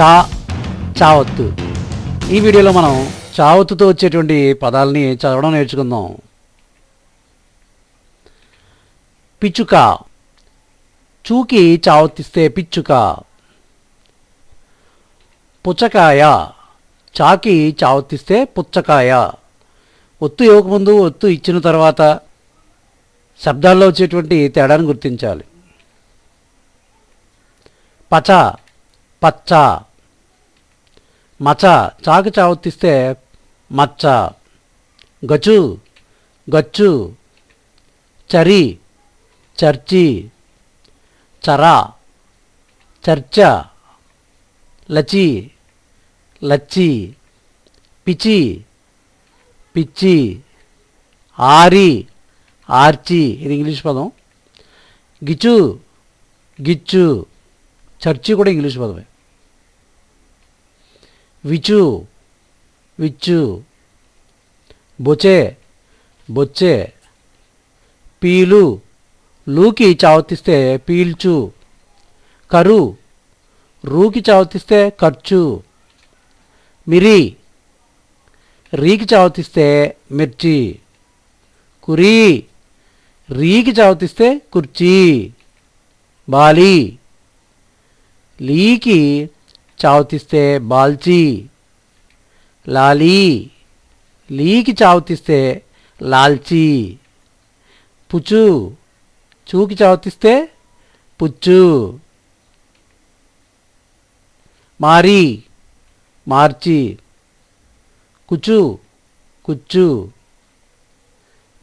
చా చావత్తు. ఈ వీడియోలో మనం చావత్తుతో వచ్చేటువంటి పదాలని చదవడం నేర్చుకుందాం. పిచ్చుక. చూకి చావత్తిస్తే పిచ్చుక. పుచ్చకాయ. చాకి చావత్తిస్తే పుచ్చకాయ. ఒత్తు ఇవ్వకముందు ఒత్తు ఇచ్చిన తర్వాత శబ్దాల్లో వచ్చేటువంటి తేడాను గుర్తించాలి. పచ. పచ్చ. మచ చాకు చావుతిస్తే మచ్చ. గచు గచ్చు. చరి చర్చి. చరా చర్చ. లచి లచ్చి. పిచి పిచ్చి. ఆరి ఆర్చి. ఇది ఇంగ్లీష్ పదం. గిచ్చు గిచ్చు. చర్చి కూడా ఇంగ్లీష్ పదమే. విచు విచ్చు బొచే బొచ్చే పీలు లూకి చావతిస్తే పీల్చు కరు రూకి చావతిస్తే ఖర్చు మిరి రీకి చావతిస్తే మిర్చి కురి రీకి చావతిస్తే కుర్చీ బాలి లీకి చావుతిస్తే బాల్చి లాలీ లీకి చావుతిస్తే లాల్చి పుచ్చు చూకి చావుతిస్తే పుచ్చు మారి మార్చి కుచు కుచ్చు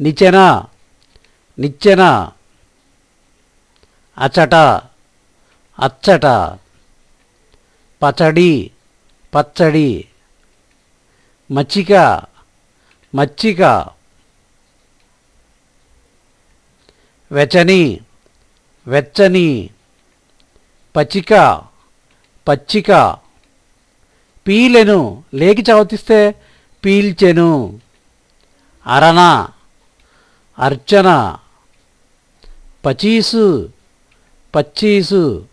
నిచ్చెన నిచ్చెన అచట అచ్చట. పచడి పచ్చడి. మచ్చిక మచ్చిక. వెచని వెచ్చని. పచ్చిక పచ్చిక. పీలెను లేకి చవతిస్తే పీల్చెను. అరణ అర్చన. పచీసు పచ్చీసు.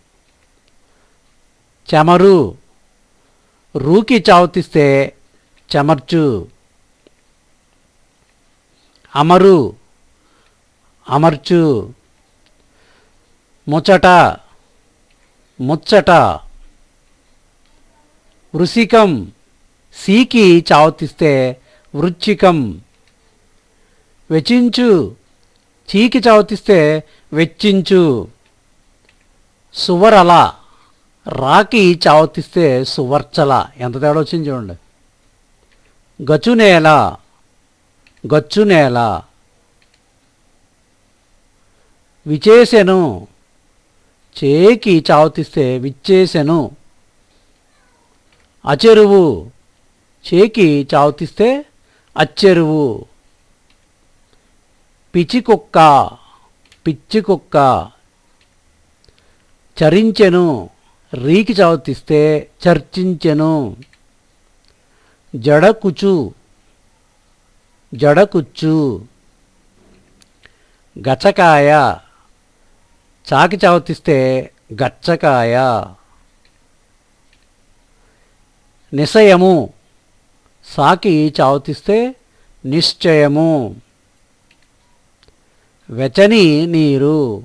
చెమరు. రూకి చావతిస్తే చెమర్చు. అమరు. అమర్చు. ముచ్చట. ముచ్చట. వృషికం. సీకి చావుతిస్తే వృచ్చికం. వెచించు చీకి చావతిస్తే వెచ్చించు. సువరల. రాకి చావతిస్తే సువర్చల. ఎంత తేడా వచ్చింది చూడండి. గచునేల గచ్చునేల. విచేసెను చేకి చావతిస్తే విచ్చేసెను. అచెరువు చేకి చావతిస్తే అచ్చెరువు. పిచ్చికుక్క పిచ్చికుక్క. చరించెను రీకి చావతిస్తే చర్చించెను. జడకుచు జడకుచ్చు. గచ్చకాయ చాకి చావతిస్తే గచ్చకాయ. నిశయము సాకి చావతిస్తే నిశ్చయము. వెచ్చని నీరు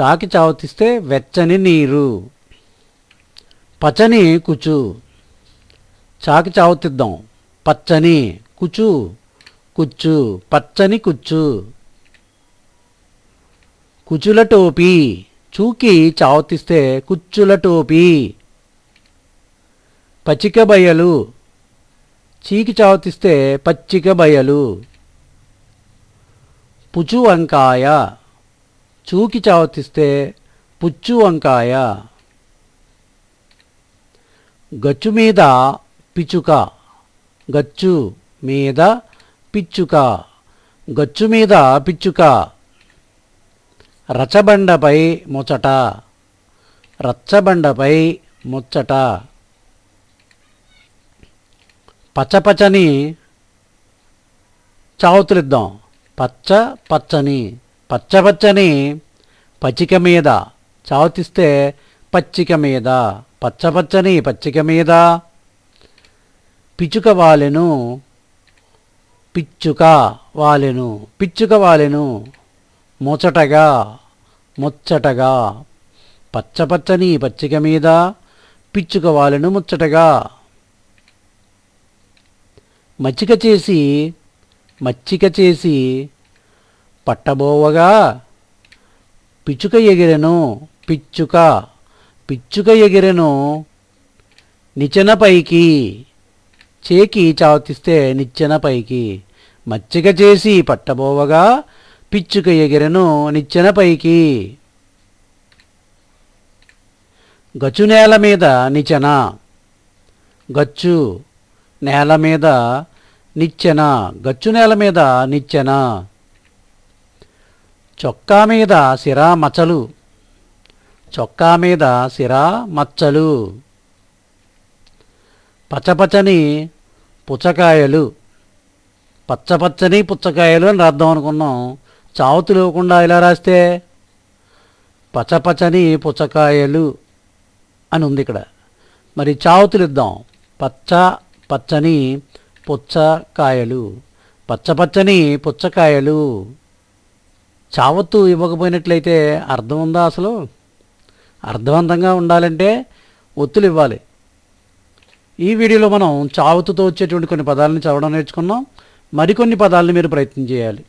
చాకి చావతిస్తే వెచ్చని నీరు. పచ్చని కుచు. చాకి చావుతిద్దాం పచ్చని కుచు. కుచ్చు పచ్చని కుచ్చు కుచుల టోపీ. చూకి చావతిస్తే కుచ్చుల టోపీ. పచ్చిక బయలు. చీకి చావతిస్తే పచ్చిక బయలు. పుచ్చు వంకాయ. చూకి చావతిస్తే పుచ్చు వంకాయ. గచ్చు మీద పిచ్చుక గచ్చు మీద పిచ్చుక. గచ్చు మీద పిచ్చుక. రచబండపై ముచ్చట. రచ్చబండపై ముచ్చట. పచ్చపచ్చని చావుతులిద్దాం. పచ్చ పచ్చని. పచ్చపచ్చని పచ్చిక మీద చావుతిస్తే పచ్చిక మీద పచ్చపచ్చని పచ్చిక మీద పిచ్చుక వాలెను పిచ్చుక వాలెను పిచ్చుక వాలెను ముచ్చటగా ముచ్చటగా. పచ్చపచ్చని పచ్చిక మీద పిచ్చుక వాలెను ముచ్చటగా. మచ్చిక చేసి మచ్చిక చేసి పట్టబోవగా పిచ్చుక ఎగిరెను పిచ్చుక. పిచ్చుక ఎగిరెను నిచ్చెన పైకి చేకి చావతిస్తే నిచ్చెన పైకి మచ్చిక చేసి పట్టబోవగా పిచ్చుక ఎగిరెను నిచ్చెన పైకి. గచ్చు నేల మీద నిచ్చెన గచ్చు నేల మీద నిచ్చెన గచ్చు నేల మీద నిచ్చెన. చొక్కా మీద సిరా మచ్చలు చొక్కా మీద సిరా మచ్చలు పచ్చపచ్చని పుచ్చకాయలు పచ్చపచ్చని పుచ్చకాయలు అని రాద్దాం అనుకున్నాం. చావుతు లేకుండా ఇలా రాస్తే పచ్చపచ్చని పుచ్చకాయలు అని ఉంది ఇక్కడ. మరి చావుతులు ఇద్దాం పచ్చ పచ్చని పుచ్చకాయలు పచ్చపచ్చని పుచ్చకాయలు. చావత్తు ఇవ్వకపోయినట్లయితే అర్థం ఉందా అసలు? అర్థవంతంగా ఉండాలంటే ఒత్తులు ఇవ్వాలి. ఈ వీడియోలో మనం చావుతుతో వచ్చేటువంటి కొన్ని పదాలను చదవడం నేర్చుకున్నాం. మరికొన్ని పదాలను మీరు ప్రయత్నం చేయాలి.